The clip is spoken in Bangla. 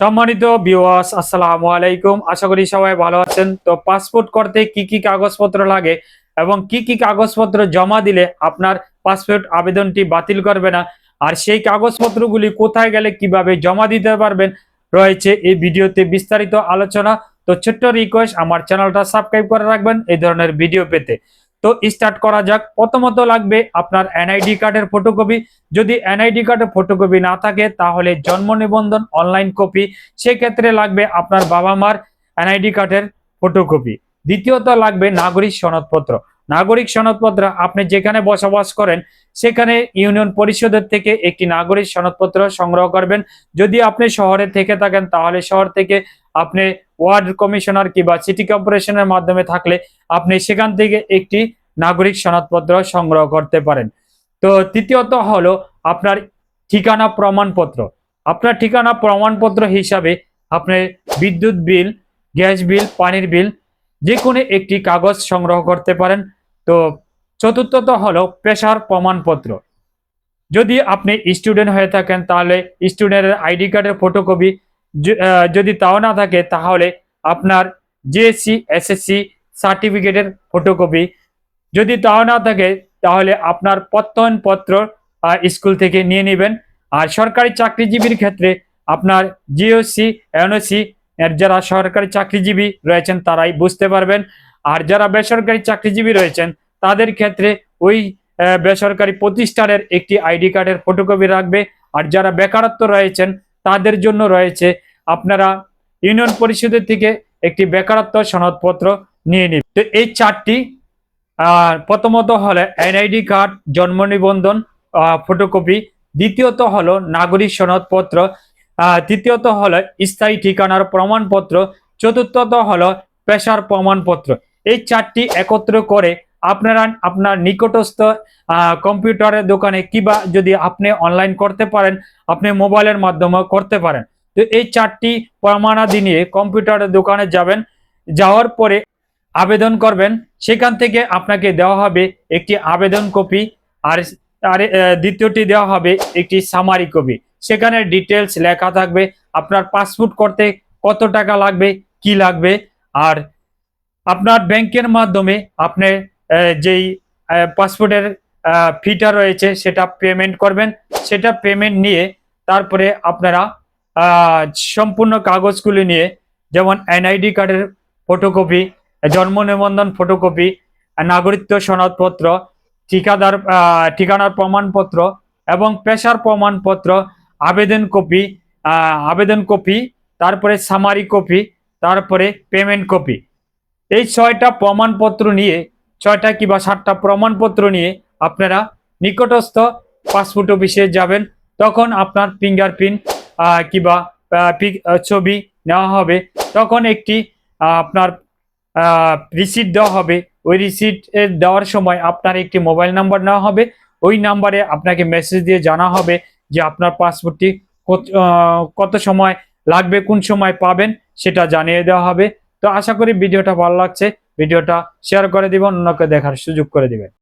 সম্মানিত ভিউয়ার্স আসসালামু আলাইকুম। আশা করি সবাই ভালো আছেন। তো পাসপোর্ট করতে কি কি কাগজপত্র লাগে এবং কি কি কাগজপত্র জমা দিলে আপনার পাসপোর্ট আবেদনটি বাতিল করবে না? আর সেই কাগজপত্রগুলি কোথায় গেলে কীভাবে জমা দিতে পারবেন? রয়েছে এই ভিডিওতে বিস্তারিত আলোচনা। তো ছোট্ট রিকোয়েস্ট আমার চ্যানেলটা সাবস্ক্রাইব করে রাখবেন এই ধরনের ভিডিও পেতে। তো স্টার্ট করা যাক। প্রথমত লাগবে আপনার এনআইডি কার্ডের ফটোকপি যদি এনআইডি কার্ডের ফটোকপি না থাকে, তাহলে জন্ম নিবন্ধন অনলাইন কপি সেক্ষেত্রে লাগবে আপনার বাবা মার এনআইডি কার্ডের ফটোকপি দ্বিতীয়ত লাগবে নাগরিক সনদপত্র। নাগরিক সনদপত্র আপনি যেখানে বসবাস করেন, সেখানে ইউনিয়ন পরিষদের থেকে একটি নাগরিক সনদপত্র সংগ্রহ করবেন। যদি আপনি শহরে থেকে থাকেন, তাহলে শহর থেকে আপনি ওয়ার্ড কমিশনার কিংবা সিটি কর্পোরেশনের মাধ্যমে থাকলে আপনি সেখান থেকে একটি নাগরিক সনদপত্র সংগ্রহ করতে পারেন। তো তৃতীয়ত হলো আপনার ঠিকানা প্রমাণপত্র। আপনার ঠিকানা প্রমাণপত্র হিসাবে আপনি বিদ্যুৎ বিল, গ্যাস বিল, পানির বিল যে কোনো একটি কাগজ সংগ্রহ করতে পারেন। তো চতুর্থত হলো পেশার প্রমাণপত্র। যদি আপনি স্টুডেন্ট হয়ে থাকেন তাহলে স্টুডেন্টের আইডি কার্ডের ফটোকপি যদি তাও না থাকে তাহলে আপনার জিএসসি এসএসসি সার্টিফিকেটের ফটোকপি যদি তাও না থাকে তাহলে আপনার প্রত্যয়নপত্র স্কুল থেকে নিয়ে নেবেন। আর সরকারি চাকরিজীবীর ক্ষেত্রে আপনার জিওসি এনওসি এর যারা সরকারি চাকরিজীবী রয়েছেন তারাই বুঝতে পারবেন। আর যারা বেসরকারি চাকরিজীবী রয়েছেন তাদের ক্ষেত্রে ওই বেসরকারি প্রতিষ্ঠানের একটি আইডি কার্ডের ফটোকপি রাখবে। আর যারা বেকারত্ব রয়েছেন তাদের জন্য রয়েছে। আপনারা ইউনিয়ন পরিষদের থেকে একটি বেকারত্ব সনদপত্র নিয়ে নিন। তো এই চারটি প্রথমত হলো এনআইডি কার্ড, জন্ম নিবন্ধন ফটোকপি। দ্বিতীয়ত হলো নাগরিক সনদপত্র। তৃতীয়ত হলো স্থায়ী ঠিকানার প্রমাণপত্র। চতুর্থত হলো পেশার প্রমাণপত্র। এই চারটি একত্র করে আপনারা আপনার নিকটস্থ কম্পিউটারের দোকানে কিবা যদি আপনি অনলাইন করতে পারেন, আপনি মোবাইলের মাধ্যমে করতে পারেন। তো এই চারটি প্রমাণাদি নিয়ে কম্পিউটারের দোকানে যাবেন, যাওয়ার পরে আবেদন করবেন। সেখান থেকে আপনাকে দেওয়া হবে একটি আবেদন কপি আর আর দ্বিতীয়টি দেওয়া হবে একটি সামারি কপি। সেখানে ডিটেলস লেখা থাকবে, আপনার পাসপোর্ট করতে কত টাকা লাগবে, কি লাগবে, আর আপনার ব্যাংকের মাধ্যমে আপনি যেই পাসপোর্টের ফিটা রয়েছে সেটা পেমেন্ট করবেন। সেটা পেমেন্ট নিয়ে তারপরে আপনারা সম্পূর্ণ কাগজগুলি নিয়ে যেমন এনআইডি কার্ডের ফটোকপি জন্ম নিবন্ধন ফটোকপি নাগরিকত্ব সনদপত্র, ঠিকাদার ঠিকানার প্রমাণপত্র এবং পেশার প্রমাণপত্র, আবেদন কপি আবেদন কপি তারপরে সামারি কপি তারপরে পেমেন্ট কপি এই ছয়টা প্রমাণপত্র নিয়ে ছয়টা কিংবা সাতটা প্রমাণপত্র নিয়ে আপনারা নিকটস্থ পাসপোর্ট অফিসে যাবেন। তখন আপনার ফিঙ্গারপ্রিন্ট কিংবা ছবি নেওয়া হবে। তখন একটি আপনার রিসিট দেওয়া হবে। ওই রিসিট দেওয়ার সময় আপনার একটি মোবাইল নাম্বার নেওয়া হবে। ওই নাম্বারে আপনাকে মেসেজ দিয়ে জানা হবে যে আপনার পাসপোর্টটি কত সময় লাগবে, কোন সময় পাবেন, সেটা জানিয়ে দেওয়া হবে। তো আশা করি ভিডিওটা ভালো লাগছে। ভিডিওটা শেয়ার করে দিবেন অন্যকে দেখার সুযোগ করে দিবেন।